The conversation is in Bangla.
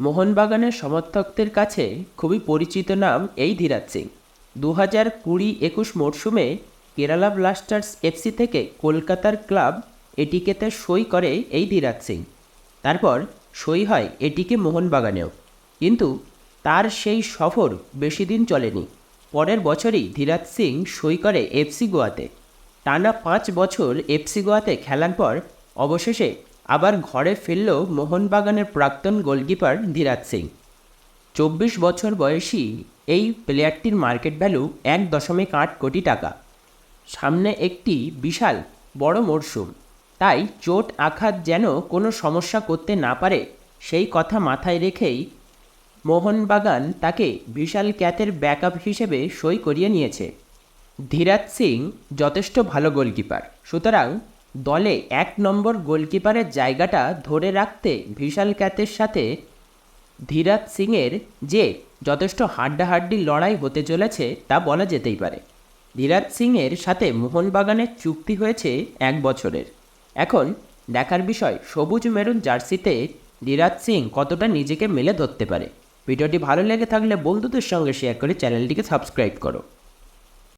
মোহনবাগানের সমর্থকদের কাছে খুবই পরিচিত নাম এই ধীরাজ সিং। দু হাজার কুড়ি একুশ মরশুমে কেরালা ব্লাস্টার্স এফসি থেকে কলকাতার ক্লাব এটিকেতে সই করে এই ধীরাজ সিং। তারপর সই হয় এটিকে মোহনবাগানেও। কিন্তু তার সেই সফর বেশি দিন চলেনি। পরের বছরই ধীরাজ সিং সই করে এফসি গোয়াতে। টানা পাঁচ বছর এফসি গোয়াতে খেলার পর অবশেষে আবার ঘরে ফিরল মোহনবাগানের প্রাক্তন গোলকিপার ধীরাজ সিং। চব্বিশ বছর বয়সী এই প্লেয়ারটির মার্কেট ভ্যালু এক দশমিক আট কোটি টাকা। সামনে একটি বিশাল বড় মরশুম। তাই চোট আঘাত যেন কোনো সমস্যা করতে না পারে সেই কথা মাথায় রেখেই মোহনবাগান তাকে বিশাল ক্যাতের ব্যাকআপ হিসেবে সই করিয়ে নিয়েছে। ধীরাজ সিং যথেষ্ট ভালো গোলকিপার। সুতরাং দলে এক নম্বর গোলকিপারের জায়গাটা ধরে রাখতে ভিশাল ক্যাতের সাথে ধীরাজ সিংয়ের যে যথেষ্ট হাড্ডাহাড্ডি লড়াই হতে চলেছে তা বলা যেতেই পারে। ধীরাজ সিংয়ের সাথে মোহনবাগানের চুক্তি হয়েছে এক বছরের। এখন দেখার বিষয়, সবুজ মেরুন জার্সিতে ধীরাজ সিং কতটা নিজেকে মেলে ধরতে পারে। ভিডিওটি ভালো লেগে থাকলে বন্ধুদের সঙ্গে শেয়ার করে চ্যানেলটিকে সাবস্ক্রাইব করো।